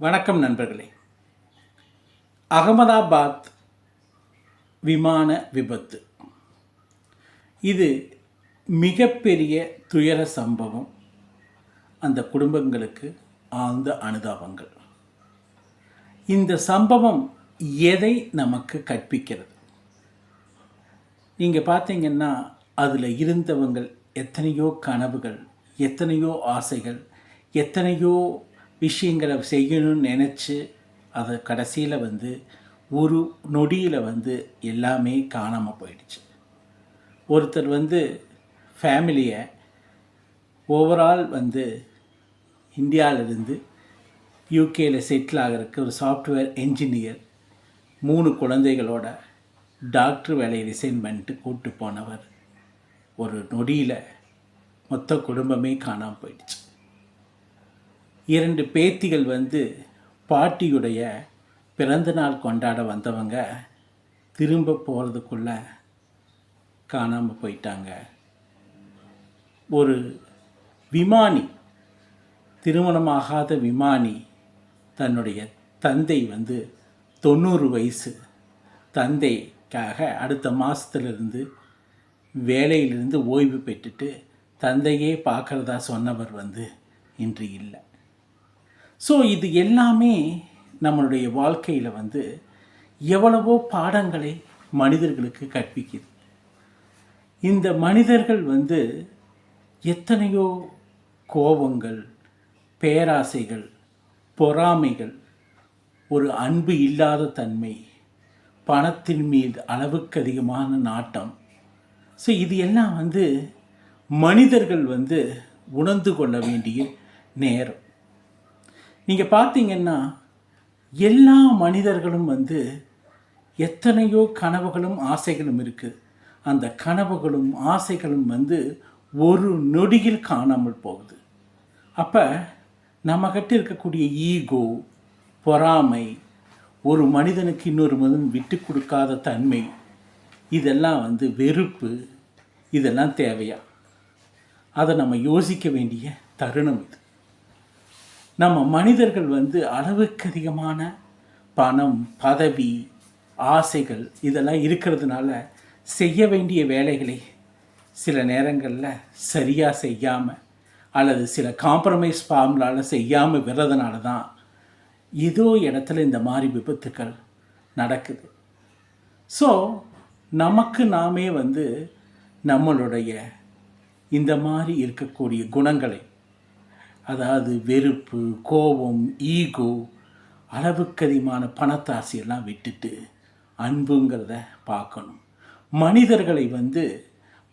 வணக்கம் நண்பர்களே. அகமதாபாத் விமான விபத்து. இது மிகப்பெரிய துயர சம்பவம். அந்த குடும்பங்களுக்கு ஆழ்ந்த அனுதாபங்கள். இந்த சம்பவம் எதை நமக்கு கற்பிக்கிறது? நீங்கள் பார்த்தீங்கன்னா அதில் இருந்தவங்கள் எத்தனையோ கனவுகள் எத்தனையோ ஆசைகள் எத்தனையோ விஷயங்களை செய்யணும்னு நினச்சி அதை கடைசியில் வந்து ஒரு நொடியில் வந்து எல்லாமே காணாமல் போயிடுச்சு. ஒருத்தர் வந்து ஃபேமிலியை ஓவரால் வந்து இந்தியாவிலிருந்து யூகேயில் செட்டில் ஆகிறதுக்கு ஒரு சாஃப்ட்வேர் என்ஜினியர் மூணு குழந்தைகளோட டாக்டர் வேலையை ரிசைன் பண்ணிட்டு கூப்பிட்டு போனவர். ஒரு நொடியில் மொத்த குடும்பமே காணாமல் போயிடுச்சு. இரண்டு பேத்திகள் வந்து பாட்டியுடைய பிறந்தநாள் கொண்டாட வந்தவங்க திரும்ப போகிறதுக்குள்ள காணாமல் போயிட்டாங்க. ஒரு விமானி திருமணமாகாத விமானி தன்னுடைய தந்தை வந்து தொண்ணூறு வயசு. தந்தைக்காக அடுத்த மாதத்துலேருந்து வேலையிலிருந்து ஓய்வு பெற்றுட்டு தந்தையே பார்க்குறதா சொன்னவர் வந்து இன்று இல்லை. ஸோ இது எல்லாமே நம்மளுடைய வாழ்க்கையில் வந்து எவ்வளவோ பாடங்களை மனிதர்களுக்கு கற்பிக்குது. இந்த மனிதர்கள் வந்து எத்தனையோ கோபங்கள் பேராசைகள் பொறாமைகள் ஒரு அன்பு இல்லாத தன்மை பணத்தின் மீது அளவுக்கு அதிகமான நாட்டம். ஸோ இது எல்லாம் வந்து மனிதர்கள் வந்து உணர்ந்து கொள்ள வேண்டிய நேரம். நீங்கள் பார்த்தீங்கன்னா எல்லா மனிதர்களும் வந்து எத்தனையோ கனவுகளும் ஆசைகளும் இருக்குது அந்த கனவுகளும் ஆசைகளும் வந்து ஒரு நொடியில் காணாமல் போகுது. அப்போ நம்மக்கிட்ட இருக்கக்கூடிய ஈகோ பொறாமை ஒரு மனிதனுக்கு இன்னொரு மனிதன் விட்டு கொடுக்காத தன்மை இதெல்லாம் வந்து வெறுப்பு இதெல்லாம் தேவையா? அதை நம்ம யோசிக்க வேண்டிய தருணம் இது. நம்ம மனிதர்கள் வந்து அளவுக்கு அதிகமான பணம் பதவி ஆசைகள் இதெல்லாம் இருக்கிறதுனால செய்ய வேண்டிய வேலைகளை சில நேரங்களில் சரியாக செய்யாமல் அல்லது சில காம்ப்ரமைஸ் ஃபார்ம்லால் செய்யாமல் விடுறதுனால தான் ஏதோ இடத்துல இந்த மாதிரி விபத்துக்கள் நடக்குது. ஸோ நமக்கு நாமே வந்து நம்மளுடைய இந்த மாதிரி இருக்கக்கூடிய குணங்களை அதாவது வெறுப்பு கோபம் ஈகோ அளவுக்கு அதிகமான பணத்தாசையெல்லாம் விட்டுட்டு அன்புங்கிறத பார்க்கணும். மனிதர்களை வந்து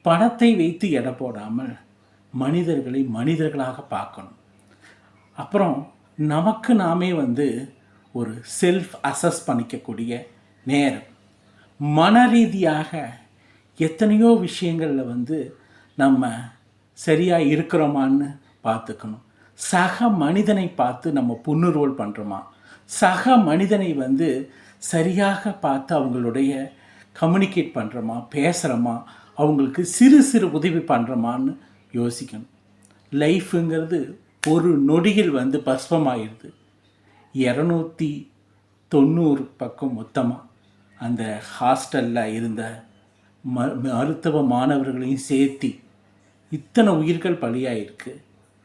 பணத்தை வைத்து எடை போடாமல் மனிதர்களை மனிதர்களாக பார்க்கணும். அப்புறம் நமக்கு நாமே வந்து ஒரு செல்ஃப் அசஸ் பண்ணிக்கக்கூடிய நேரம். மன ரீதியாக எத்தனையோ விஷயங்களில் வந்து நம்ம சரியாக இருக்கிறோமான்னு பார்த்துக்கணும். சக மனிதனை பார்த்து நம்ம புன்னுரோல் பண்ணுறோமா சக மனிதனை வந்து சரியாக பார்த்து அவங்களுடைய கம்யூனிகேட் பண்ணுறோமா பேசுகிறோமா அவங்களுக்கு சிறு சிறு உதவி பண்ணுறோமான்னு யோசிக்கணும். லைஃபுங்கிறது ஒரு நொடியில் வந்து பஸ்பமாயிடுது இரநூத்தி தொண்ணூறு பக்கம் மொத்தமாக அந்த ஹாஸ்டலில் இருந்த ம மருத்துவ மாணவர்களையும் சேர்த்தி இத்தனை உயிர்கள் பலியாயிருக்கு.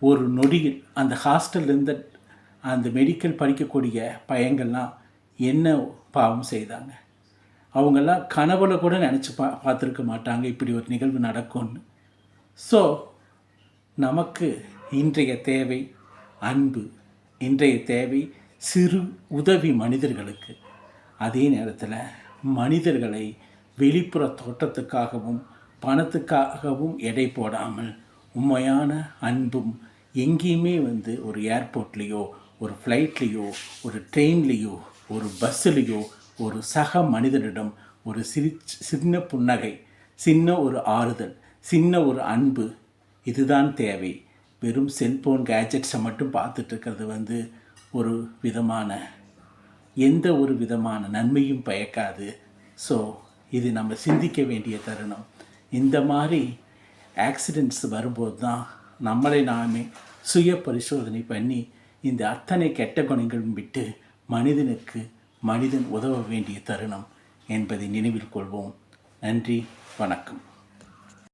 ஒரு நொடியில் அந்த ஹாஸ்டலில் இருந்த அந்த மெடிக்கல் படிக்கக்கூடிய பையங்கள்லாம் என்ன பாவம் செய்தாங்க? அவங்கெல்லாம் கனவுல கூட நினச்சி பா பார்த்துருக்க மாட்டாங்க இப்படி ஒரு நிகழ்வு நடக்கும்னு. ஸோ நமக்கு இன்றைய தேவை அன்பு. இன்றைய தேவை சிறு உதவி மனிதர்களுக்கு. அதே நேரத்தில் மனிதர்களை வெளிப்புற தோட்டத்துக்காகவும் பணத்துக்காகவும் எடை போடாமல் உண்மையான அன்பும் எங்கேயுமே வந்து ஒரு ஏர்போர்ட்லேயோ ஒரு ஃப்ளைட்லேயோ ஒரு ட்ரெயின்லேயோ ஒரு பஸ்ஸுலேயோ ஒரு சக மனிதனிடம் ஒரு சிரி சின்ன புன்னகை சின்ன ஒரு ஆறுதல் சின்ன ஒரு அன்பு இதுதான் தேவை. வெறும் செல்ஃபோன் கேஜெட்ஸை மட்டும் பார்த்துட்டு இருக்கிறது வந்து ஒரு விதமான எந்த ஒரு விதமான நன்மையும் பயக்காது. ஸோ இது நம்ம சிந்திக்க வேண்டிய தருணம். இந்த மாதிரி ஆக்சிடெண்ட்ஸ் வரும்போது தான் நம்மளை நாமே சுய பரிசோதனை பண்ணி இந்த அத்தனை கெட்ட குணங்களும் விட்டு மனிதனுக்கு மனிதன் உதவ வேண்டிய தருணம் என்பதை நினைவில் கொள்வோம். நன்றி வணக்கம்.